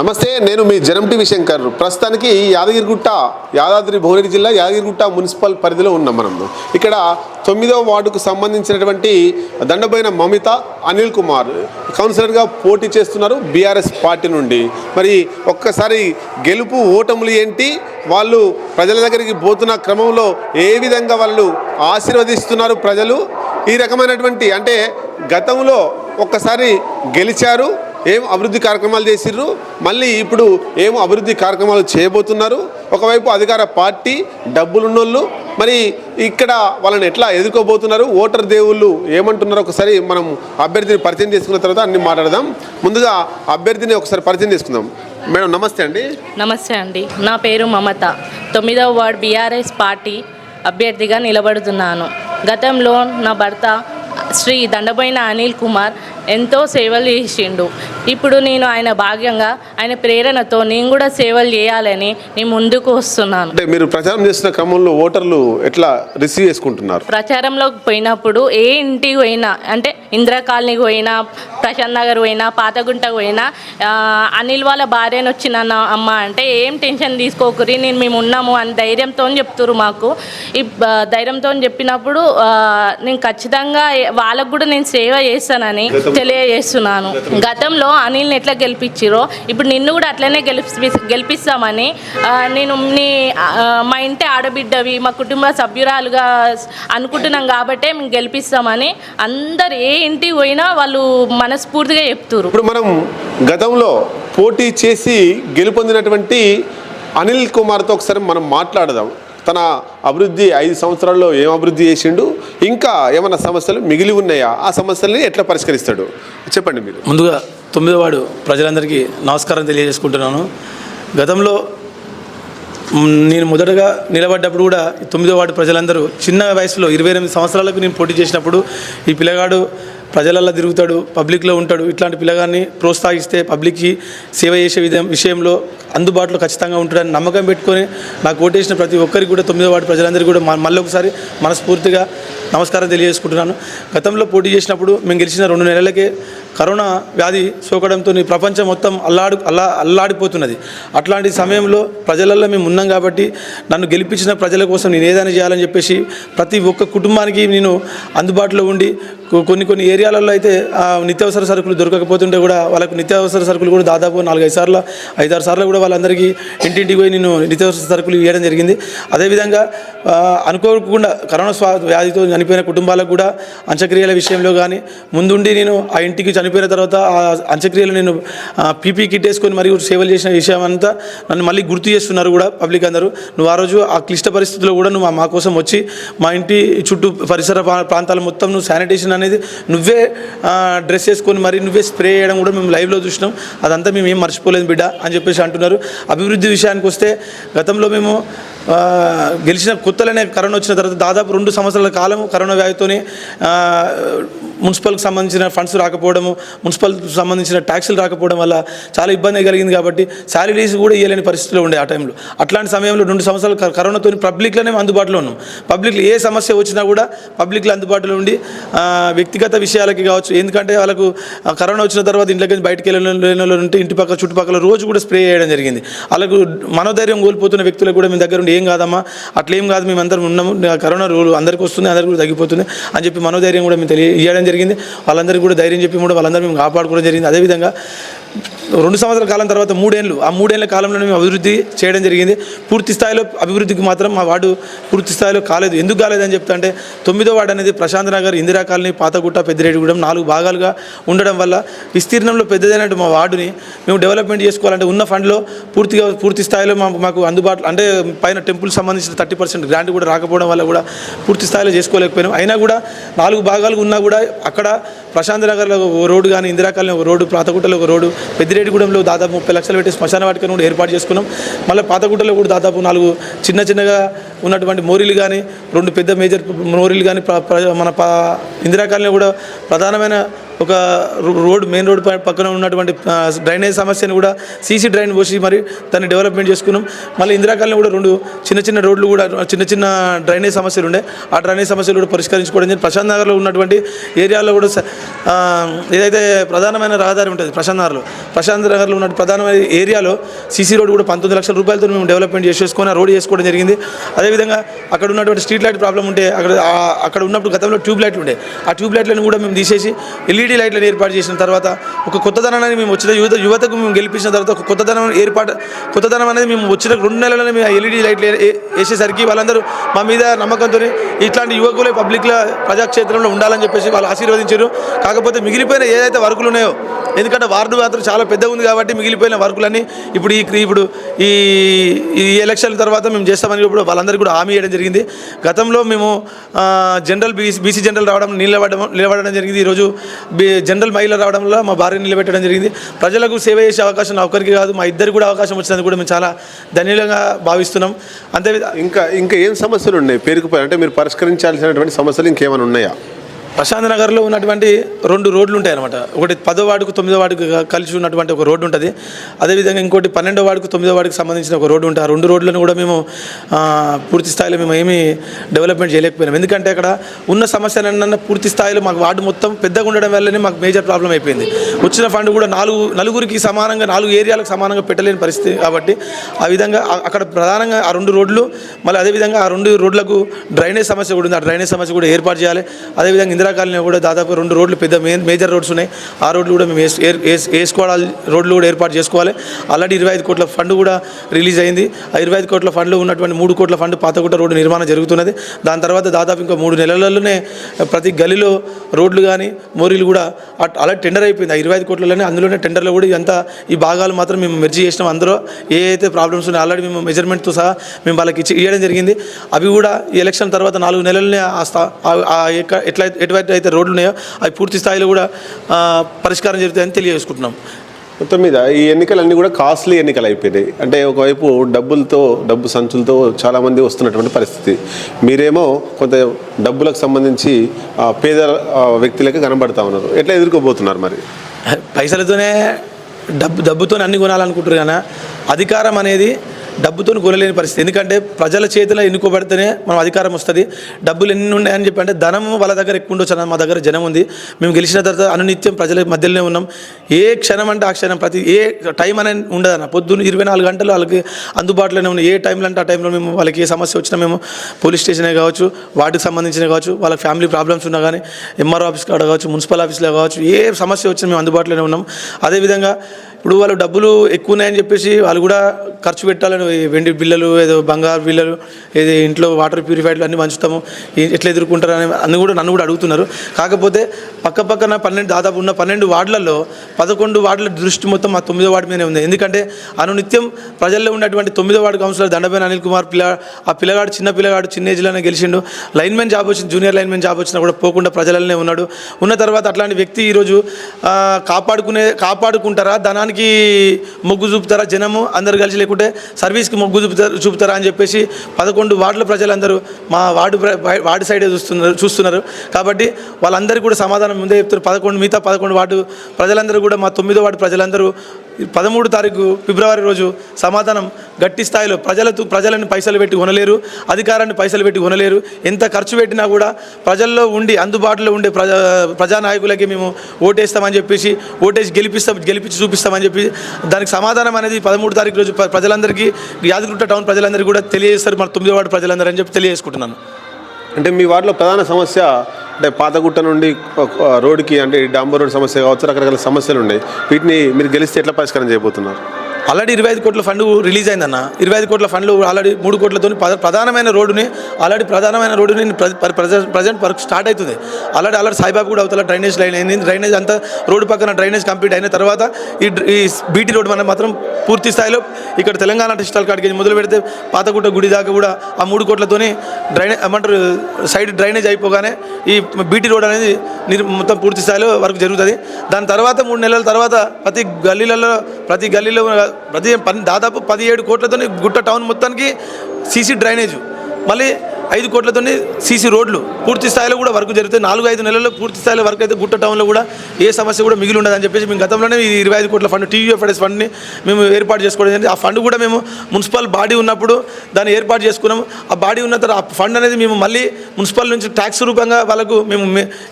నమస్తే నేను మీ జనం టీవీ శంకర్. ప్రస్తుతానికి యాదగిరిగుట్ట యాదాద్రి భువనగిరి జిల్లా యాదగిరిగుట్ట మున్సిపల్ పరిధిలో ఉన్నాం మనం. ఇక్కడ తొమ్మిదవ వార్డుకు సంబంధించినటువంటి దండబోయిన మమిత అనిల్ కుమార్ కౌన్సిలర్గా పోటీ చేస్తున్నారు బీఆర్ఎస్ పార్టీ నుండి. మరి ఒక్కసారి గెలుపు ఓటములు ఏంటి? వాళ్ళు ప్రజల దగ్గరికి పోతున్న క్రమంలో ఏ విధంగా వాళ్ళు ఆశీర్వదిస్తున్నారు ప్రజలు? ఈ రకమైనటువంటి అంటే గతంలో ఒక్కసారి గెలిచారు ఏం అభివృద్ధి కార్యక్రమాలు చేసిర్రు? మళ్ళీ ఇప్పుడు ఏం అభివృద్ధి కార్యక్రమాలు చేయబోతున్నారు? ఒకవైపు అధికార పార్టీ డబ్బులున్నోళ్ళు మరి ఇక్కడ వాళ్ళని ఎట్లా ఎదుర్కోబోతున్నారు? ఓటర్ దేవుళ్ళు ఏమంటున్నారు ఒకసారి మనం అభ్యర్థిని పరిచయం చేసుకున్న తర్వాత అన్ని మాట్లాడదాం. ముందుగా అభ్యర్థిని ఒకసారి పరిచయం చేసుకుందాం. మేడం నమస్తే అండి. నమస్తే అండి. నా పేరు మమత. తొమ్మిదవ వార్డ్ బీఆర్ఎస్ పార్టీ అభ్యర్థిగా నిలబడుతున్నాను. గతంలో నా భర్త శ్రీ దండబోయిన అనిల్ కుమార్ ఎంతో సేవలు చేసిండు. ఇప్పుడు నేను ఆయన భాగ్యంగా ఆయన ప్రేరణతో నేను కూడా సేవలు చేయాలని నేను ముందుకు వస్తున్నాను. అంటే మీరు ప్రచారం చేస్తున్న క్రమంలో ఓటర్లు ఎట్లా రిసీవ్ చేసుకుంటున్నారు? ప్రచారంలోకి పోయినప్పుడు ఏ ఇంటికి పోయినా అంటే ఇందిరా కాలనీకి పోయినా ప్రశాంత్ నగర్ పోయినా పాతగుంటకు పోయినా అనిల్ వాళ్ళ భార్యను వచ్చిన అమ్మ అంటే ఏం టెన్షన్ తీసుకోకురి నేను మేము ఉన్నాము అని ధైర్యంతో చెప్తురు మాకు. ఈ ధైర్యంతో చెప్పినప్పుడు నేను ఖచ్చితంగా వాళ్ళకు కూడా నేను సేవ చేస్తానని తెలియజేస్తున్నాను. గతంలో అనిల్ని ఎట్లా గెలిపించిరో ఇప్పుడు నిన్ను కూడా అట్లనే గెలిపి గెలిపిస్తామని నేను నీ మా ఇంటి ఆడబిడ్డవి మా కుటుంబ సభ్యురాలుగా అనుకుంటున్నాం కాబట్టే మేము గెలిపిస్తామని అందరు ఏ ఇంటికి పోయినా వాళ్ళు మనస్ఫూర్తిగా చెప్తారు ఇప్పుడు మనం గతంలో పోటీ చేసి గెలుపొందినటువంటి అనిల్ కుమార్తో ఒకసారి మనం మాట్లాడదాం. తన అభివృద్ధి ఐదు సంవత్సరాల్లో ఏం అభివృద్ధి చేసిండు? ఇంకా ఏమైనా సమస్యలు మిగిలి ఉన్నాయా? ఆ సమస్యల్ని ఎట్లా పరిష్కరిస్తాడు? చెప్పండి మీరు. ముందుగా తొమ్మిదో వాడు ప్రజలందరికీ నమస్కారం తెలియజేసుకుంటున్నాను. గతంలో నేను మొదటగా నిలబడ్డప్పుడు కూడా ఈ తొమ్మిదో వార్డు ప్రజలందరూ చిన్న వయసులో ఇరవై ఎనిమిది సంవత్సరాలకు నేను పోటీ చేసినప్పుడు ఈ పిల్లగాడు ప్రజలల్లో తిరుగుతాడు పబ్లిక్లో ఉంటాడు. ఇట్లాంటి పిల్లగాన్ని ప్రోత్సహిస్తే పబ్లిక్కి సేవ చేసే విధం విషయంలో అందుబాటులో ఖచ్చితంగా ఉంటాడని నమ్మకం పెట్టుకొని నాకు ఓటేసిన ప్రతి ఒక్కరికి కూడా తొమ్మిదో వార్డు ప్రజలందరికీ కూడా మళ్ళీ ఒకసారి మనస్ఫూర్తిగా నమస్కారం తెలియజేసుకుంటున్నాను. గతంలో పోటీ చేసినప్పుడు మేము గెలిచిన రెండు నెలలకే కరోనా వ్యాధి సోకడంతో ప్రపంచం మొత్తం అల్లాడు అల్లా అల్లాడిపోతున్నది. అట్లాంటి సమయంలో ప్రజలలో మేము ఉన్నాం కాబట్టి నన్ను గెలిపించిన ప్రజల కోసం నేను ఏదైనా చేయాలని చెప్పేసి ప్రతి ఒక్క కుటుంబానికి నేను అందుబాటులో ఉండి కొన్ని కొన్ని ఏరియాలలో అయితే నిత్యావసర సరుకులు దొరకకపోతుంటే కూడా వాళ్ళకు నిత్యావసర సరుకులు కూడా దాదాపు నాలుగైదు సార్లు ఐదారు సార్లు కూడా వాళ్ళందరికీ ఇంటింటికి పోయి నేను నిత్యావసర సరుకులు ఇవ్వడం జరిగింది. అదేవిధంగా అనుకోకుండా కరోనా స్వా వ్యాధితో చనిపోయిన కుటుంబాలకు కూడా అంత్యక్రియల విషయంలో కానీ ముందుండి నేను ఆ ఇంటికి చనిపోయిన తర్వాత ఆ అంత్యక్రియలు నేను పీపీ కిట్ వేసుకొని మరియు సేవలు చేసిన విషయం అంతా నన్ను మళ్ళీ గుర్తు చేస్తున్నారు కూడా పబ్లిక్ అందరూ. నువ్వు ఆ రోజు ఆ క్లిష్ట పరిస్థితుల్లో కూడా నువ్వు మా కోసం వచ్చి మా ఇంటి చుట్టూ పరిసర ప్రా- ప్రాంతాలు మొత్తం నువ్వు శానిటేషన్ అనేది నువ్వే డ్రెస్ వేసుకొని మరి నువ్వే స్ప్రే చేయడం కూడా మేము లైవ్లో చూసినాం. అదంతా మేము ఏం మర్చిపోలేదు బిడ్డ అని చెప్పేసి అంటున్నారు. అభివృద్ధి విషయానికి వస్తే గతంలో మేము గెలిచిన కొత్తలనే కరోనా వచ్చిన తర్వాత దాదాపు రెండు సంవత్సరాల కాలం కరోనా వ్యాధితోనే మున్సిపల్కి సంబంధించిన ఫండ్స్ రాకపోవడము మున్సిపల్ సంబంధించిన ట్యాక్సులు రాకపోవడం వల్ల చాలా ఇబ్బంది కలిగింది కాబట్టి శాలరీస్ కూడా ఇవ్వలేని పరిస్థితిలో ఉండే ఆ టైంలో. అట్లాంటి సమయంలో రెండు సంవత్సరాలు కరోనాతో పబ్లిక్లోనే అందుబాటులో ఉన్నాం. పబ్లిక్లో ఏ సమస్య వచ్చినా కూడా పబ్లిక్లో అందుబాటులో ఉండి వ్యక్తిగత విషయాలకి కావచ్చు ఎందుకంటే వాళ్ళకు కరోనా వచ్చిన తర్వాత ఇంట్లోకి బయటికి వెళ్ళిన ఉంటే ఇంటి పక్క చుట్టుపక్కల రోజు కూడా స్ప్రే చేయడం జరిగింది. వాళ్ళకు మనోధైర్యం కోల్పోతున్న వ్యక్తులకు కూడా మీ దగ్గర ఉండి ఏం కాదమ్మా అట్లేం కాదు మేమందరం ఉన్నాము కరోనా రోజు అందరికీ వస్తుంది అందరికీ కూడా తగ్గిపోతుంది అని చెప్పి మనోధైర్యం కూడా మేము తెలియ జరిగింది. వాళ్ళందరికీ కూడా ధైర్యం చెప్పి కూడా వాళ్ళందరూ మేము కాపాడుకోవడం జరిగింది. అదేవిధంగా రెండు సంవత్సరాల కాలం తర్వాత మూడేళ్ళు ఆ మూడేళ్ళ కాలంలో మేము అభివృద్ధి చేయడం జరిగింది. పూర్తి స్థాయిలో అభివృద్ధికి మాత్రం మా వార్డు పూర్తి స్థాయిలో కాలేదు. ఎందుకు కాలేదని చెప్తా అంటే తొమ్మిదో వార్డు అనేది ప్రశాంత్ నగర్ ఇందిరా కాలనీ పాతగుట్ట పెద్దిరెడ్డిగూడెం నాలుగు భాగాలుగా ఉండడం వల్ల విస్తీర్ణంలో పెద్దదైనట్టు మా వార్డుని మేము డెవలప్మెంట్ చేసుకోవాలంటే ఉన్న ఫండ్లో పూర్తిగా పూర్తి స్థాయిలో మా- మాకు అందుబాటులో అంటే పైన టెంపుల్ సంబంధించిన థర్టీ పర్సెంట్ గ్రాంట్ కూడా రాకపోవడం వల్ల కూడా పూర్తి స్థాయిలో చేసుకోలేకపోయినాం. అయినా కూడా నాలుగు భాగాలు ఉన్నా కూడా అక్కడ ప్రశాంత్ నగర్లో ఒక రోడ్డు కానీ ఇందిరా కాలనీ ఒక రోడ్డు పాతగుట్టలో ఒక రోడ్డు పెద్ద పెద్దిరెడ్డిగూడెంలో దాదాపు ముప్పై లక్షలు పెట్టి శ్మశాన వాటికను కూడా ఏర్పాటు చేసుకున్నాం. మళ్ళీ పాతగుట్టలో కూడా దాదాపు నాలుగు చిన్న చిన్నగా ఉన్నటువంటి మోరీలు కానీ రెండు పెద్ద మేజర్ మోరీలు కానీ మన పా ఇందిరా కాలనీ కూడా ప్రధానమైన ఒక రో- రోడ్ మెయిన్ రోడ్ పక్కన ఉన్నటువంటి డ్రైనేజ్ సమస్యను కూడా సీసీ డ్రైన్ పోసి మరి దాన్ని డెవలప్మెంట్ చేసుకున్నాం. మళ్ళీ ఇందిరాకాలనీ కూడా రెండు చిన్న చిన్న రోడ్లు కూడా చిన్న చిన్న డ్రైనేజ్ సమస్యలు ఉండే. ఆ డ్రైనేజ్ సమస్యలు కూడా పరిష్కరించుకోవడం జరిగింది. ప్రశాంత్ నగర్లో ఉన్నటువంటి ఏరియాలో కూడా ఏదైతే ప్రధానమైన రహదారి ఉంటుంది ప్రశాంత్ నగర్లో ప్రశాంత్ నగర్లో ఉన్న ప్రధానమైన ఏరియాలో సీసీ రోడ్ కూడా పంతొమ్మిది లక్షల రూపాయలతో మేము డెవలప్మెంట్ చేసేసుకొని ఆ రోడ్ చేసుకోవడం జరిగింది. అదేవిధంగా అక్కడ ఉన్నటువంటి స్ట్రీట్ లైట్ ప్రాబ్లం ఉంటే అక్కడ అక్కడ ఉన్నప్పుడు గతంలో ట్యూబ్ లైట్లు ఉండే. ఆ ట్యూబ్ లైట్లను కూడా మేము తీసేసి ఎల్ఈడి లైట్లను ఏర్పాటు చేసిన తర్వాత ఒక కొత్తదనాన్ని మేము వచ్చిన యువత యువతకు మేము గెలిపించిన తర్వాత ఒక కొత్తదనం ఏర్పాటు కొత్తదనం అనేది మేము వచ్చిన రెండు నెలలనే మేము ఎల్ఈడి లైట్లు వేసేసరికి వాళ్ళందరూ మా మీద నమ్మకంతో ఇట్లాంటి యువకులే పబ్లిక్లో ప్రజాక్షేత్రంలో ఉండాలని చెప్పేసి వాళ్ళు ఆశీర్వదించారు. కాకపోతే మిగిలిపోయిన ఏదైతే వర్కులు ఉన్నాయో ఎందుకంటే వార్డు మాత్రం చాలా పెద్దగా ఉంది కాబట్టి మిగిలిపోయిన వర్కులన్నీ ఇప్పుడు ఈ ఇప్పుడు ఈ ఈ ఎలక్షన్ తర్వాత మేము చేస్తామని ఇప్పుడు వాళ్ళందరికీ కూడా హామీ ఇవ్వడం జరిగింది. గతంలో మేము జనరల్ బీసీ బీసీ జనరల్ రావడం నిలబడడం నిలబడడం జరిగింది. ఈరోజు జనరల్ మహిళ రావడం వల్ల మా భార్య నిలబెట్టడం జరిగింది. ప్రజలకు సేవ చేసే అవకాశం నా ఒక్కరికి కాదు మా ఇద్దరికి కూడా అవకాశం వచ్చినందుకు కూడా మేము చాలా ధన్యులంగా భావిస్తున్నాం. అంతే ఇంకా ఇంకా ఏం సమస్యలు ఉన్నాయి? పేరుకుపోయి అంటే మీరు పరిష్కరించాల్సినటువంటి సమస్యలు ఇంకేమైనా ఉన్నాయా? ప్రశాంత్ నగర్లో ఉన్నటువంటి రెండు రోడ్లు ఉంటాయి అనమాట ఒకటి పదో వార్డుకు తొమ్మిదో వార్డుకు కలిసి ఉన్నటువంటి ఒక రోడ్డు ఉంటుంది. అదేవిధంగా ఇంకోటి పన్నెండో వార్డుకు తొమ్మిదో వార్డుకు సంబంధించిన ఒక రోడ్డు ఉంటుంది. ఆ రెండు రోడ్లను కూడా మేము పూర్తి స్థాయిలో మేము ఏమీ డెవలప్మెంట్ చేయలేకపోయినాం. ఎందుకంటే అక్కడ ఉన్న సమస్యలన్న పూర్తి స్థాయిలో మాకు వార్డు మొత్తం పెద్దగా ఉండడం వల్లనే మాకు మేజర్ ప్రాబ్లం అయిపోయింది. వచ్చిన ఫండ్ కూడా నాలుగు నలుగురికి సమానంగా నాలుగు ఏరియాలకు సమానంగా పెట్టలేని పరిస్థితి కాబట్టి ఆ విధంగా అక్కడ ప్రధానంగా ఆ రెండు రోడ్లు మళ్ళీ అదేవిధంగా ఆ రెండు రోడ్లకు డ్రైనేజ్ సమస్య కూడా ఉంది. ఆ డ్రైనేజ్ సమస్య కూడా ఏర్పాటు చేయాలి. అదేవిధంగా ఇందిరా కాలనీ కూడా దాదాపు రెండు రోడ్లు పెద్ద మేజర్ రోడ్స్ ఉన్నాయి. ఆ రోడ్లు కూడా మేము వేసుకోవాలి రోడ్లు కూడా ఏర్పాటు చేసుకోవాలి. ఆల్రెడీ ఇరవై ఐదు కోట్ల ఫండ్ కూడా రిలీజ్ అయింది. ఆ ఇరవై ఐదు కోట్ల ఫండ్లో ఉన్నటువంటి మూడు కోట్ల ఫండ్ పాతగుట్ట రోడ్డు నిర్మాణం జరుగుతున్నది. దాని తర్వాత దాదాపు ఇంకా మూడు నెలలలోనే ప్రతి గలిలో రోడ్లు కానీ మోరీలు కూడా అలా టెండర్ అయిపోయింది. ఆ ఇరవై ఐదు కోట్లలోనే అందులోనే టెండర్లో కూడా ఇదంతా ఈ భాగాలు మాత్రం మేము మెర్జీ చేసినాం అందరూ ఏ అయితే ప్రాబ్లమ్స్ ఉన్నాయో ఆల్రెడీ మేము మెజర్మెంట్తో సహా మేము వాళ్ళకి ఇచ్చి ఇవ్వడం జరిగింది. అవి కూడా ఎలక్షన్ తర్వాత నాలుగు నెలలనే ఆ స్థా ఎటువంటి అయితే రోడ్లు ఉన్నాయో అవి పూర్తి స్థాయిలో కూడా పరిష్కారం జరుగుతాయని తెలియజేసుకుంటున్నాం. మొత్తం మీద ఈ ఎన్నికలన్నీ కూడా కాస్ట్లీ ఎన్నికలు అయిపోయినాయి. అంటే ఒకవైపు డబ్బులతో డబ్బు సంచులతో చాలామంది వస్తున్నటువంటి పరిస్థితి. మీరేమో కొంత డబ్బులకు సంబంధించి పేద వ్యక్తులకే కనబడతా ఉన్నారు. ఎట్లా ఎదుర్కోబోతున్నారు మరి? పైసలతోనే డబ్బు డబ్బుతో అన్ని కొనాలనుకుంటారు కానీ అధికారం అనేది డబ్బుతో కొనలేని పరిస్థితి. ఎందుకంటే ప్రజల చేతిలో ఎన్నుకోబడితేనే మనం అధికారం వస్తుంది. డబ్బులు ఎన్ని ఉన్నాయని చెప్పి అంటే ధనం వాళ్ళ దగ్గర ఎక్కువ ఉండొచ్చు మా దగ్గర జనం ఉంది. మేము గెలిచిన తర్వాత అనునిత్యం ప్రజల మధ్యలోనే ఉన్నాం. ఏ క్షణం అంటే ఆ క్షణం ప్రతి ఏ టైం అనేది ఉండదు అన్న పొద్దున్న ఇరవై నాలుగు గంటలు వాళ్ళకి అందుబాటులోనే ఉన్నాయి ఏ టైంలో అంటే ఆ టైంలో మేము వాళ్ళకి ఏ సమస్య వచ్చినా మేము పోలీస్ స్టేషనే కావచ్చు వాటికి సంబంధించిన కావచ్చు వాళ్ళ ఫ్యామిలీ ప్రాబ్లమ్స్ ఉన్నా కానీ ఎంఆర్ఓ ఆఫీస్ కాడ కావచ్చు మున్సిపల్ ఆఫీస్లో కావచ్చు ఏ సమస్య వచ్చినా మేము అందుబాటులోనే ఉన్నాం. అదేవిధంగా ఇప్పుడు వాళ్ళు డబ్బులు ఎక్కువ ఉన్నాయని చెప్పేసి వాళ్ళు కూడా ఖర్చు పెట్టాలని వెండి బిల్లలు ఏదో బంగారు బిల్లలు ఏదో ఇంట్లో వాటర్ ప్యూరిఫైడ్లు అన్నీ పంచుతాము. ఎట్లా ఎదుర్కొంటారు అని అన్ని కూడా నన్ను కూడా అడుగుతున్నారు. కాకపోతే పక్క పక్కన పన్నెండు దాదాపు ఉన్న పన్నెండు వార్డులలో పదకొండు వార్డుల దృష్టి మొత్తం ఆ తొమ్మిదో వార్డు మీదనే ఉంది. ఎందుకంటే అనునిత్యం ప్రజల్లో ఉన్నటువంటి తొమ్మిదో వార్డు కౌన్సిలర్ దండపైన అనిల్ కుమార్ పిల్ల ఆ పిల్లగాడు చిన్న పిల్లగాడు చిన్న ఏజ్లోనే గెలిచిండు. లైన్మెన్ జాబ్ వచ్చింది జూనియర్ లైన్మెన్ జాబ్ వచ్చినా కూడా పోకుండా ప్రజలనే ఉన్నాడు. ఉన్న తర్వాత అట్లాంటి వ్యక్తి ఈరోజు కాపాడుకునే కాపాడుకుంటారా? ధనానికి మొగ్గు చూపుతారా జనము? అందరు కలిసి లేకుంటే సర్వీస్కి మొగ్గు చూపుతారు చూపుతారా అని చెప్పేసి పదకొండు వార్డుల ప్రజలందరూ మా వార్డు వార్డు సైడే చూస్తున్నారు చూస్తున్నారు. కాబట్టి వాళ్ళందరికీ కూడా సమాధానం ముందే చెప్తారు. పదకొండు మిగతా పదకొండు వార్డు ప్రజలందరూ కూడా మా తొమ్మిదో వార్డు ప్రజలందరూ పదమూడు తారీఖు ఫిబ్రవరి రోజు సమాధానం గట్టి స్థాయిలో ప్రజలతో ప్రజలను పైసలు పెట్టి కొనలేరు అధికారాన్ని పైసలు పెట్టి కొనలేరు. ఎంత ఖర్చు పెట్టినా కూడా ప్రజల్లో ఉండి అందుబాటులో ఉండే ప్రజా ప్రజానాయకులకి మేము ఓటేస్తామని చెప్పేసి ఓటేసి గెలిపిస్తాం గెలిపించి చూపిస్తామని చెప్పి దానికి సమాధానం అనేది పదమూడు తారీఖు రోజు ప్రజలందరికీ యాదగిరిగుట్ట టౌన్ ప్రజలందరికీ కూడా తెలియజేస్తారు మన తొమ్మిది వార్డు ప్రజలందరూ అని చెప్పి తెలియజేసుకుంటున్నాను. అంటే మీ వార్డులో ప్రధాన సమస్య అంటే పాతగుట్ట నుండి రోడ్డుకి అంటే డాంబర్ రోడ్ సమస్య కావచ్చు రకరకాల సమస్యలు ఉన్నాయి. వీటిని మీరు గెలిస్తే ఎట్లా పరిష్కారం చేయబోతున్నారు? ఆల్రెడీ ఇరవై ఐదు కోట్ల ఫండ్ రిలీజ్ అయిందన్న. ఇరవై ఐదు కోట్ల ఫండ్లు ఆల్రెడీ మూడు కోట్లతో ప్రధానమైన రోడ్డుని ఆల్రెడీ ప్రధానమైన రోడ్డుని ప్రజెంట్ వర్క్ స్టార్ట్ అవుతుంది ఆల్రెడీ ఆల్రెడీ సాయిబాబు కూడా అవుతా డ్రైనేజ్ లైన్ అయింది. డ్రైనేజ్ అంతా రోడ్డు పక్కన డ్రైనేజ్ కంప్లీట్ అయిన తర్వాత ఈ బీటీ రోడ్ మనం మాత్రం పూర్తి స్థాయిలో ఇక్కడ తెలంగాణ డిజిటల్ కాడికి మొదలు పెడితే పాతగుట్ట గుడి దాకా కూడా ఆ మూడు కోట్లతోని డ్రైనేజ్ ఏమంటారు సైడ్ డ్రైనేజ్ అయిపోగానే ఈ బీటీ రోడ్ అనేది మొత్తం పూర్తి స్థాయిలో వరకు జరుగుతుంది. దాని తర్వాత మూడు నెలల తర్వాత ప్రతి గల్లీలలో ప్రతి గల్లీలో ప్రతి దాదాపు పదిహేడు కోట్లతో గుట్ట టౌన్ మొత్తానికి సీసీ డ్రైనేజ్. మళ్ళీ ఐదు కోట్లతోనే సీసీ రోడ్లు పూర్తి స్థాయిలో కూడా వర్క్ జరుగుతుంది నాలుగు ఐదు నెలల్లో పూర్తి స్థాయిలో వర్క్ అయితే గుట్ట టౌన్లో కూడా ఏ సమస్య కూడా మిగిలి ఉండదని చెప్పేసి మేము గతంలోనే ఈ ఇరవై ఐదు కోట్ల ఫండ్ టీయూఎఫ్ఎస్ ఫండ్ని మేము ఏర్పాటు చేసుకోవడం జరిగింది. ఆ ఫండ్ కూడా మేము మున్సిపల్ బాడీ ఉన్నప్పుడు దాన్ని ఏర్పాటు చేసుకున్నాము. ఆ బాడీ ఉన్న తర్వాత ఆ ఫండ్ అనేది మేము మళ్ళీ మున్సిపల్ నుంచి ట్యాక్స్ రూపంగా వాళ్ళకు మేము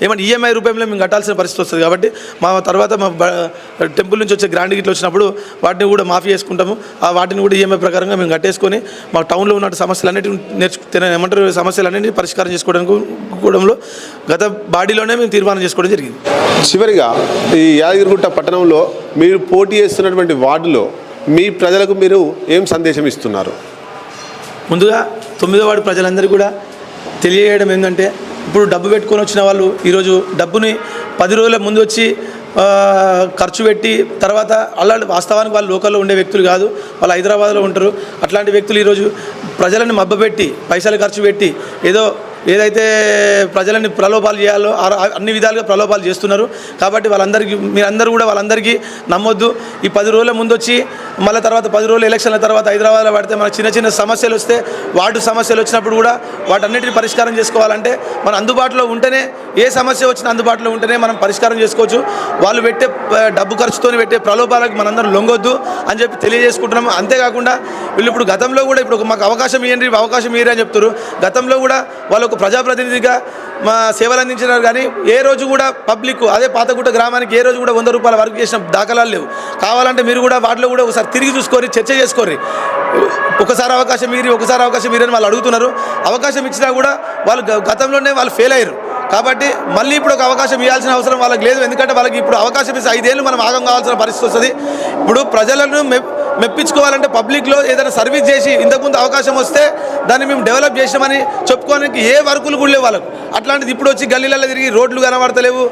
ఏమంటే ఈఎంఐ రూపంలో మేము కట్టాల్సిన పరిస్థితి వస్తుంది కాబట్టి మా తర్వాత మా టెంపుల్ నుంచి వచ్చే గ్రాండ్ గిట్లు వచ్చినప్పుడు వాటిని కూడా మాఫీ చేసుకుంటాము. ఆ వాటిని కూడా ఈఎంఐ ప్రకారంగా మేము కట్టేసుకొని మా టౌన్లో ఉన్న సమస్యలన్నిటిని నేర్చు తిన- ఏమంటారు సమస్యలన్నింటినీ పరిష్కారం చేసుకోవడానికి కూడంలో గత బాడీలోనే మేము తీర్మానం చేసుకోవడం జరిగింది. చివరిగా ఈ యాదగిరిగుట్ట పట్టణంలో మీరు పోటీ చేస్తున్నటువంటి వార్డులో మీ ప్రజలకు మీరు ఏం సందేశం ఇస్తున్నారు? ముందుగా తొమ్మిదో వార్డు ప్రజలందరికీ కూడా తెలియజేయడం ఏంటంటే ఇప్పుడు డబ్బు పెట్టుకొని వచ్చిన వాళ్ళు ఈరోజు డబ్బుని పది రోజుల ముందు వచ్చి ఖర్చు పెట్టి తర్వాత అలాంటి వాస్తవానికి వాళ్ళు లోకల్లో ఉండే వ్యక్తులు కాదు వాళ్ళు హైదరాబాద్లో ఉంటారు. అట్లాంటి వ్యక్తులు ఈరోజు ప్రజలను మబ్బపెట్టి పైసలు ఖర్చు పెట్టి ఏదో ఏదైతే ప్రజలని ప్రలోభాలు చేయాలో అన్ని విధాలుగా ప్రలోభాలు చేస్తున్నారు. కాబట్టి వాళ్ళందరికీ మీరందరూ కూడా వాళ్ళందరికీ నమ్మొద్దు. ఈ పది రోజుల ముందు వచ్చి మళ్ళీ తర్వాత పది రోజులు ఎలక్షన్ల తర్వాత హైదరాబాద్లో పడితే మనకు చిన్న చిన్న సమస్యలు వస్తే వార్డు సమస్యలు వచ్చినప్పుడు కూడా వాటన్నిటిని పరిష్కారం చేసుకోవాలంటే మన అందుబాటులో ఉంటేనే ఏ సమస్య వచ్చినా అందుబాటులో ఉంటేనే మనం పరిష్కారం చేసుకోవచ్చు. వాళ్ళు పెట్టే డబ్బు ఖర్చుతో పెట్టే ప్రలోభాలకు మనందరం లొంగొద్దు అని చెప్పి తెలియజేసుకుంటున్నాము అంతేకాకుండా వీళ్ళు ఇప్పుడు గతంలో కూడా ఇప్పుడు మాకు అవకాశం ఇవ్వండి అవకాశం ఇయ్యరు అని చెప్తారు గతంలో కూడా వాళ్ళు ఒక ప్రజాప్రతినిధిగా మా సేవలు అందించినారు కానీ ఏ రోజు కూడా పబ్లిక్ అదే పాతగుట్ట గ్రామానికి ఏ రోజు కూడా వంద రూపాయల వర్క్ చేసిన దాఖలాలు లేవు. కావాలంటే మీరు కూడా వాటిలో కూడా ఒకసారి తిరిగి చూసుకోరి చర్చ చేసుకోరి ఒకసారి అవకాశం మీరు ఒకసారి అవకాశం మీరు అని వాళ్ళు అడుగుతున్నారు. అవకాశం ఇచ్చినా కూడా వాళ్ళు గతంలోనే వాళ్ళు ఫెయిల్ అయ్యారు. కాబట్టి మళ్ళీ ఇప్పుడు ఒక అవకాశం ఇవ్వాల్సిన అవసరం వాళ్ళకి లేదు. ఎందుకంటే వాళ్ళకి ఇప్పుడు అవకాశం ఇస్తే ఐదేళ్ళు మనం ఆగం కావాల్సిన పరిస్థితి వస్తుంది. ఇప్పుడు ప్రజలను మెప్పించుకోవాలంటే పబ్లిక్లో ఏదైనా సర్వీస్ చేసి ఇంతకుముందు అవకాశం వస్తే దాన్ని మేము డెవలప్ చేసామని చెప్పుకోవడానికి ఏ వర్కులు కూడా లేవు వాళ్ళకు. అట్లాంటిది ఇప్పుడు వచ్చి గల్లీలలో తిరిగి రోడ్లు కనబడతలేవు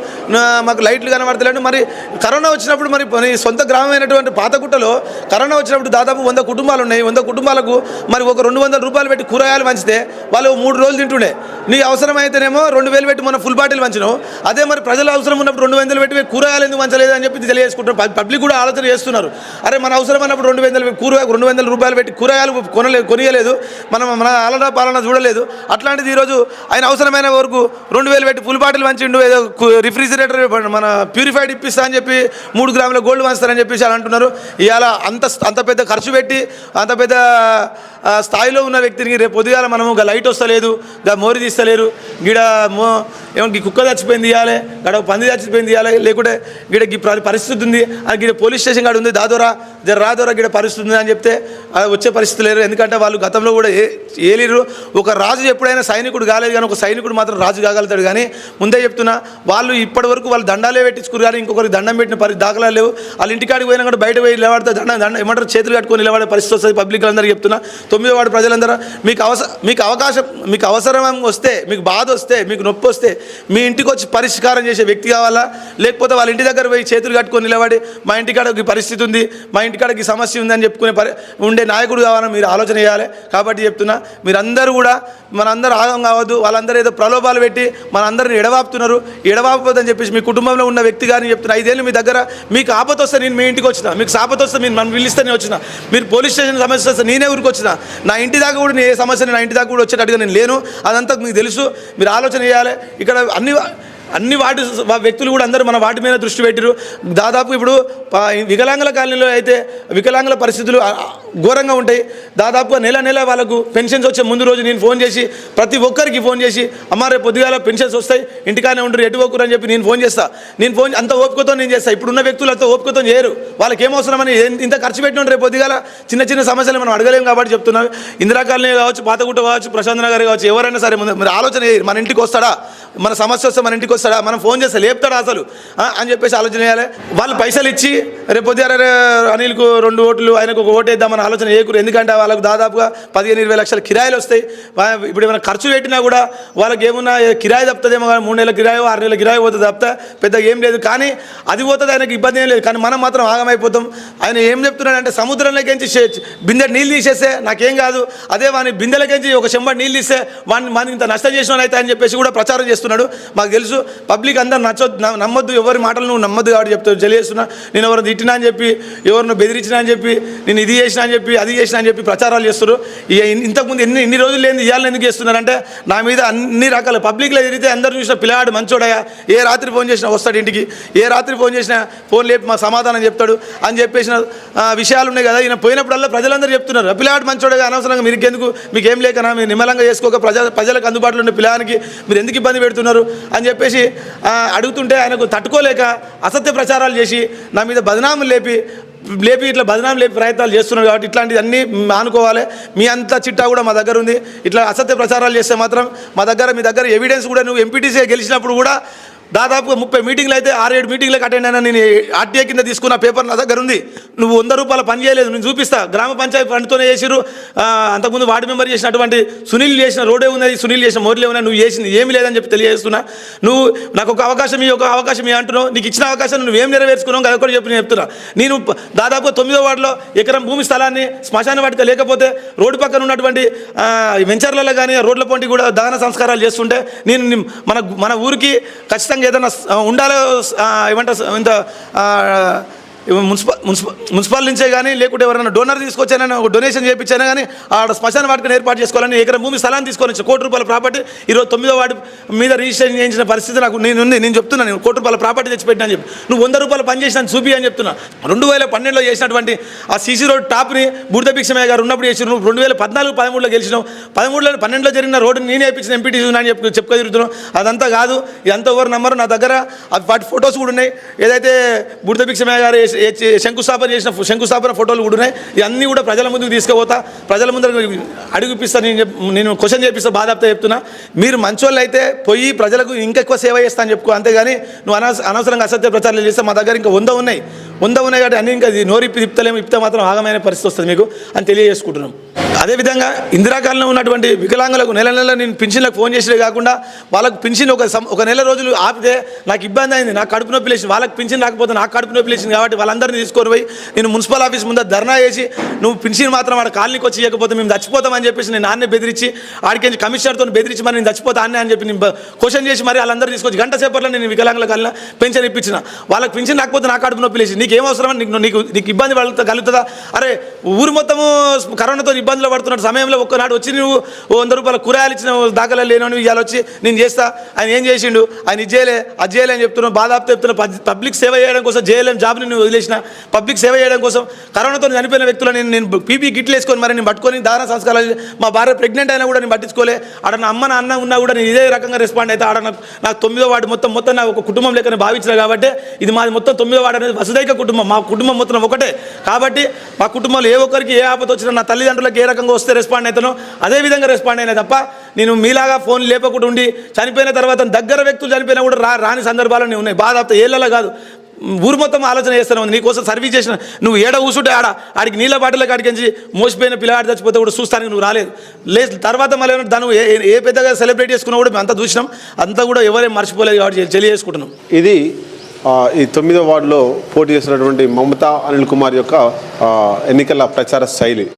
మాకు లైట్లు కనబడతలేవు మరి కరోనా వచ్చినప్పుడు మరి సొంత గ్రామమైనటువంటి పాతగుట్టలో కరోనా వచ్చినప్పుడు దాదాపు వంద కుటుంబాలు ఉన్నాయి. వంద కుటుంబాలకు మరి ఒక రెండు వందల రూపాయలు పెట్టి కూరగాయలు పంచితే వాళ్ళు మూడు రోజులు తింటుండే. నీ అవసరమైతేనేమో రెండు వేలు పెట్టి మన ఫుల్ బాటిల్ పంచినావు. అదే మరి ప్రజల అవసరం ఉన్నప్పుడు రెండు వందలు పెట్టి కూరగాయలు ఎందుకు పంచలేదు అని చెప్పి తెలియజేసుకుంటారు పబ్లిక్ కూడా ఆలోచన చేస్తున్నారు. అరే మన అవసరం అన్నప్పుడు రెండు వందలు కూర రెండు వందల రూపాయలు పెట్టి కూరగాయలు కొనలేదు కొనియలేదు. మనం మన ఆలన పాలన చూడలేదు. అట్లాంటిది ఈరోజు ఆయన అవసరమైన వరకు రెండు వేలు పెట్టి ఫుల్ బాటిల్ పంచిండు ఏదో రిఫ్రిజిరేటర్ మన ప్యూరిఫైడ్ ఇప్పిస్తా అని చెప్పి మూడు గ్రాముల గోల్డ్ పంచుతారని చెప్పేసి అని అంటున్నారు. ఇవాళ అంత అంత పెద్ద ఖర్చు పెట్టి అంత పెద్ద స్థాయిలో ఉన్న వ్యక్తిని రేపు పొద్దుగాల మనము లైట్ వస్తలేదు గా మోరి తీస్తలేరు. గిడ మో ఏమో కుక్క చచ్చిపోయింది ఇవ్వాలి గడ పంది చచ్చిపోయింది ఇవ్వాలి లేకుంటే గిడ గి పరిస్థితి ఉంది. అని గిడ పోలీస్ స్టేషన్ కాడ ఉంది దాదోరా జర రాదోరా ఇక్కడ పరిస్థితి అని చెప్తే వచ్చే పరిస్థితి లేరు ఎందుకంటే వాళ్ళు గతంలో కూడా ఏ ఏలిరు. ఒక రాజు ఎప్పుడైనా సైనికుడు కాలేదు కానీ ఒక సైనికుడు మాత్రం రాజు కాగలుగుతాడు. కానీ ముందే చెప్తున్నా వాళ్ళు ఇప్పటి వరకు వాళ్ళు దండాలే పెట్టించుకురు కానీ ఇంకొకరికి దండం పెట్టిన పరి దాఖలాలు లేవు. వాళ్ళ ఇంటికాడికి పోయినా కూడా బయట పోయి నిలబడితే దండం దండం ఏమంటారు? చేతులు కట్టుకొని నిలబడే పరిస్థితి వస్తుంది పబ్లిక్ అందరూ చెప్తున్నా. తొమ్మిదో వాడు ప్రజలందరూ మీకు అవసరం మీకు అవకాశం మీకు అవసరం వస్తే మీకు బాధ వస్తే మీకు నొప్పి వస్తే మీ ఇంటికి వచ్చి పరిష్కారం చేసే వ్యక్తి కావాలా? లేకపోతే వాళ్ళ ఇంటి దగ్గర పోయి చేతులు కట్టుకొని నిలబడి మా ఇంటికాడ పరిస్థితి ఉంది మా ఇంటికాడకి సమస్య సమస్య ఉందని చెప్పుకునే పరి ఉండే నాయకుడు కావాలని మీరు ఆలోచన చేయాలి. కాబట్టి చెప్తున్నా మీరందరూ కూడా మనందరూ ఆగం కావద్దు వాళ్ళందరూ ఏదో ప్రలోభాలు పెట్టి మనందరిని ఎడవాపుతున్నారు ఎడవాపదని చెప్పేసి మీ కుటుంబంలో ఉన్న వ్యక్తి కానీ చెప్తున్నా ఐదేళ్ళు మీ దగ్గర మీకు ఆపత వస్తే నేను మీ ఇంటికి వచ్చిన మీకు సాపత వస్తే మీరు మనం పిలిస్తేనే వచ్చిన మీరు పోలీస్ స్టేషన్ సమస్య వస్తే నేనే ఊరికి వచ్చిన నా ఇంటి దాకా కూడా నేను ఏ సమస్య నా ఇంటి దాకా కూడా వచ్చేటట్టుగా నేను లేను. అదంతా మీకు తెలుసు మీరు ఆలోచన చేయాలి. ఇక్కడ అన్ని అన్ని వాటి వ్యక్తులు కూడా అందరూ మన వాటి మీద దృష్టి పెట్టారు. దాదాపు ఇప్పుడు వికలాంగుల కాలనీలో అయితే వికలాంగుల పరిస్థితులు ఘోరంగా ఉంటాయి. దాదాపుగా నెల నెల వాళ్ళకు పెన్షన్స్ వచ్చే ముందు రోజు నేను ఫోన్ చేసి ప్రతి ఒక్కరికి ఫోన్ చేసి అమ్మ రేపు పొద్దుగాల పెన్షన్స్ వస్తాయి ఇంటికానే ఉండరు ఎటు ఒక్కరు అని చెప్పి నేను ఫోన్ చేస్తా. నేను ఫోన్ అంత ఓపికతో నేను చేస్తా. ఇప్పుడున్న వ్యక్తులు అంత ఓపికతో చేయరు. వాళ్ళకి ఏమవసరమని ఇంత ఖర్చు పెట్టిన రేపు పొద్దుగాల చిన్న చిన్న సమస్యలు మనం అడగలేము కాబట్టి చెప్తున్నాను ఇందిరా కాలనీ కావచ్చు పాతగుట్ట కావచ్చు ప్రశాంత్ నగర్ కావచ్చు ఎవరైనా సరే ముందు మీరు ఆలోచన మన ఇంటికి వస్తాడా? మన సమస్య వస్తే మన ఇంటికి వస్తాడా? మనం ఫోన్ చేస్తే లేపుతాడు అసలు? అని చెప్పేసి ఆలోచన చేయాలి. వాళ్ళు పైసలు ఇచ్చి రేపు రే అనిల్కు రెండు ఓట్లు ఆయనకు ఒక ఓటు వేద్దామని ఆలోచన చేయకూడదు. ఎందుకంటే వాళ్ళకు దాదాపుగా పదిహేను ఇరవై లక్షల కిరాయిలు వస్తాయి. ఇప్పుడు ఏమైనా ఖర్చు పెట్టినా కూడా వాళ్ళకి ఏమన్నా కిరాయి తప్పుతుందేమో కానీ మూడు నెలల కిరాయి ఆరు నెలల కిరాయి పోతుంది తప్ప పెద్ద ఏం లేదు. కానీ అది పోతుంది ఆయనకి ఇబ్బంది ఏం లేదు. కానీ మనం మాత్రం ఆగమైపోతాం. ఆయన ఏం చెప్తున్నాడంటే సముద్రంలోకించి బిందె నీళ్ళు తీసేస్తే నాకేం కాదు. అదే వాని బిందెలకించి ఒక చెంబడి నీళ్ళు తీస్తే వాడిని మనకి ఇంత నష్టం చేసిన అయితే అని చెప్పేసి కూడా ప్రచారం చేస్తున్నాడు. మాకు తెలుసు. పబ్లిక్ అందరు నచ్చొద్దు నమ్మద్దు నమ్మొద్దు ఎవరి మాటలు నువ్వు నమ్మద్దు కాబట్టి చెప్తావు. తెలియజేస్తున్నా నేను ఎవరిని తిట్టినా అని చెప్పి ఎవరిని బెదిరించినా అని చెప్పి నేను ఇది చేసినా అని చెప్పి అది చేసినా అని చెప్పి ప్రచారాలు చేస్తారు ఇంతకుముందు ఎన్ని ఇన్ని రోజులు లేని ఇవాళ ఎందుకు చేస్తున్నారంటే నా మీద అన్ని రకాల పబ్లిక్లో తిరిగితే అందరూ చూసిన పిల్లాడు మంచోడయా ఏ రాత్రి ఫోన్ చేసినా వస్తాడు ఇంటికి ఏ రాత్రి ఫోన్ చేసినా ఫోన్ లేపి మా సమాధానం చెప్తాడు అని చెప్పేసిన ఆ, విషయాలు ఉన్నాయి కదా. ఈయన పోయినప్పుడల్లా ప్రజలందరూ చెప్తున్నారు "ఆ పిల్లాడు మంచోడగా అనవసరంగా మీరు ఎందుకు మీకు ఏం లేకనా మీరు నిమ్మలంగా చేసుకోక ప్రజ ప్రజలకు అందుబాటులో ఉన్న పిల్లానికి మీరు ఎందుకు ఇబ్బంది పెడుతున్నారు? అని చెప్పేసి చేసి అడుగుతుంటే ఆయనకు తట్టుకోలేక అసత్య ప్రచారాలు చేసి నా మీద బదనాములు లేపి లేపి ఇట్లా బదనాం లేపి ప్రయత్నాలు చేస్తున్నారు కాబట్టి ఇట్లాంటివి అన్నీ మానుకోవాలి. మీ అంత చిట్టా కూడా మా దగ్గర ఉంది. ఇట్లా అసత్య ప్రచారాలు చేస్తే మాత్రం మా దగ్గర మీ దగ్గర ఎవిడెన్స్ కూడా నువ్వు ఎంపీటీసీ గెలిచినప్పుడు కూడా దాదాపుగా ముప్పై మీటింగ్లు అయితే ఆరు ఏడు మీటింగ్లకు అటెండ్ అయినా నేను ఆర్టీఏ కింద తీసుకున్న పేపర్ నా దగ్గర ఉంది. నువ్వు వంద రూపాయల పని చేయలేదు నేను చూపిస్తా. గ్రామ పంచాయతీ ఫండ్తోనే చేసిరు అంతకుముందు వార్డు మెంబర్ చేసినటువంటి సునీల్ చేసిన రోడే ఉన్నది సునీల్ చేసిన మోర్లే ఉన్నాయి నువ్వు చేసింది ఏమీ లేదని చెప్పి తెలియజేస్తున్నా. నువ్వు నాకు ఒక అవకాశం ఈ ఒక అవకాశం ఏ అంటున్నావు. నీకు ఇచ్చిన అవకాశం నువ్వు ఏం నెరవేర్చుకున్నావు అది కూడా చెప్పి నేను చెప్తున్నా. నేను ప- దాదాపు తొమ్మిదో వార్డులో ఎకరం భూమి స్థలాన్ని శ్మశాన వాటిక లేకపోతే రోడ్డు పక్కన ఉన్నటువంటి వెంచర్లలో కానీ రోడ్ల పొంటి కూడా దహన సంస్కారాలు చేస్తుంటే నేను మన మన ఊరికి ఖచ్చితంగా ఏదైనా స- ఉండాలో ఏమంటారు ఇంత మున్సిపల్ మున్సిపల్ మున్సిపల్ నుంచే కానీ లేకుంటే ఎవరైనా డోనర్ తీసుకొచ్చానని ఒక డొనేషన్ చేయించాను కానీ ఆడ శ్మశాన వాటికని ఏర్పాటు చేసుకోవాలని ఎకరం భూమి స్థలాన్ని తీసుకొని వచ్చి కోటి రూపాయల ప్రాపర్టీ ఈరోజు తొమ్మిదో వాటి మీద రిజిస్ట్రేషన్ చేయించిన పరిస్థితి నాకు నేను ఉంది. నేను చెప్తున్నా నేను కోటి రూపాయల ప్రాపర్టీ తెచ్చిపెట్టినా అని చెప్పి. నువ్వు వంద రూపాయలు పని చేసినా చూపి అని చెప్తున్నా. రెండు వేల పన్నెండులో చేసినటువంటి ఆ సీసీ రోడ్ టాప్ని బుడద భిక్షమయ్య గారు ఉన్నప్పుడు చేసిన నువ్వు రెండు వేల పద్నాలుగు పదమూడులో గెలిచినావు. పదమూడులో పన్నెండులో జరిగిన రోడ్డు నేనే వేయించిన ఎంపీటీ అని చెప్పి చెప్పుకోదిరుగుతున్నావు అదంతా కాదు ఇదంతా ఎవరు నమ్మరు నా దగ్గర. వాటి ఫొటోస్ కూడా ఉన్నాయి. ఏదైతే బుడద భిక్షమయ్య గారు ఏ- శంకుస్థాపన చేసిన శంకుస్థాపన ఫోటోలు కూడా ఉన్నాయి. ఇవన్నీ కూడా ప్రజల ముందుకు తీసుకుపోతా. ప్రజల ముందర అడుగుపిస్తా నేను నేను క్వశ్చన్ చేపిస్తా బాధాప్తా చెప్తున్నా. మీరు మంచోళ్ళు అయితే పోయి ప్రజలకు ఇంకెక్కువ సేవ చేస్తా అని చెప్పుకో. అంతేగాని నువ్వు అనవస అనవసరంగా అసత్య ప్రచారాలు చేస్తే మా దగ్గర ఇంకా వంద ఉన్నాయి. వంద ఉన్నాయి కాబట్టి అన్ని ఇంకా ఇది నోరిప్పి తిప్పుతలేము ఇప్పితే మాత్రం ఆగమైన పరిస్థితి వస్తుంది మీకు అని తెలియజేసుకుంటున్నాం. అదేవిధంగా ఇందిరాకాలంలో ఉన్నటువంటి వికలాంగులకు నెల నెల నేను పింఛన్లకు ఫోన్ చేసినవి కాకుండా వాళ్ళకు పింఛన్ ఒక సం- ఒక నెల రోజులు ఆపితే నాకు ఇబ్బంది అయింది నాకు కడుపు నొప్పి లేచింది వాళ్ళకి పింఛన్ రాకపోతే నాకు కడుపు నొప్పి లేచింది కాబట్టి వాళ్ళందరినీ తీసుకొని పోయి నేను మున్సిపల్ ఆఫీస్ ముందు ధర్నా చేసి నువ్వు పింఛన్ మాత్రం వాడు కాలనీకి వచ్చి ఇవ్వకపోతే మేము చచ్చిపోతామని చెప్పేసి నేను నాన్నే బెదిరించి ఆడికి కమిషనర్తో బెదిరించి మరి నేను చచ్చిపోతా అన్నే అని చెప్పి నేను క్వశ్చన్ చేసి మరి వాళ్ళందరూ తీసుకొచ్చి గంట సేపట్లో నేను వికలాంగుల కల్లా పెన్షన్ ఇప్పించిన. వాళ్ళకి పింఛన్ రాకపోతే నా కడుపు నొప్పి లేచి నీకు ఏం అవసరం నీకు నీకు నీకు ఇబ్బంది పడుతుంది కలుగుతుందా? అరే ఊరు మొత్తము కరోనాతో ఇబ్బందులు పడుతున్న సమయంలో ఒక్కనాడు వచ్చి నువ్వు వంద రూపాయల కూరగాయలు ఇచ్చిన దాఖలా లేనని ఇవాళ వచ్చి నేను చేస్తా. ఆయన ఏం చేసిండు? ఆయన ఇది చేయలే అది చేయలే అని చెప్తున్నావు బాధాప్త చెప్తున్నావు పబ్లిక్ సేవ చేయడం కోసం జేఎల్ఎం జాబ్ని నువ్వు వదిలేసిన. పబ్లిక్ సేవ చేయడం కోసం కరోనాతో చనిపోయిన వ్యక్తులు నేను నేను పీపీ గిట్లు వేసుకొని మరి నేను పట్టుకొని దాన సంస్కారాలు మా భార్య ప్రెగ్నెంట్ అయినా కూడా నేను పట్టించుకోలే. ఆడ నా అమ్మ నా అన్న ఉన్నా కూడా నేను ఇదే రకంగా రెస్పాండ్ అయితే ఆడ నాకు నాకు తొమ్మిదో వాడు మొత్తం మొత్తం నా ఒక కుటుంబం లెక్కనే భావించిన కాబట్టి ఇది మాది మొత్తం తొమ్మిదో వాడు అనేది వసుదైక కుటుంబం మా కుటుంబం మొత్తం ఒకటే. కాబట్టి మా కుటుంబంలో ఏ ఒక్కరికి ఏ ఆపద వచ్చినా నా తల్లిదండ్రులకు ఏ రకంగా వస్తే రెస్పాండ్ అవుతానో అదే విధంగా రెస్పాండ్ అయినా తప్ప నేను మీలాగా ఫోన్ లేపకుండా ఉండి చనిపోయిన తర్వాత దగ్గర వ్యక్తులు చనిపోయినా కూడా రా రాని సందర్భాలు ఉన్నాయి. బాధ ఏళ్ళలో కాదు. ఊరు మొత్తం ఆలోచన చేస్తాను నీకోసం సర్వీస్ చేసిన నువ్వు ఏడ కూసుంటే ఆడ ఆడికి నీళ్ళ బాటిల్ కాడికించి మోసిపోయిన పిల్లగాడు చచ్చిపోతే కూడా చూస్తానికి నువ్వు రాలేదు. లే తర్వాత మళ్ళీ తను ఏ ఏ పెద్దగా సెలబ్రేట్ చేసుకున్నా కూడా మేము అంతా చూసినాం. అంతా కూడా ఎవరేం మర్చిపోలేదు కాబట్టి తెలియజేసుకుంటున్నాం ఇది ఈ తొమ్మిదో వార్డులో పోటీ చేసినటువంటి మమతా అనిల్ కుమార్ యొక్క ఎన్నికల ప్రచార శైలి.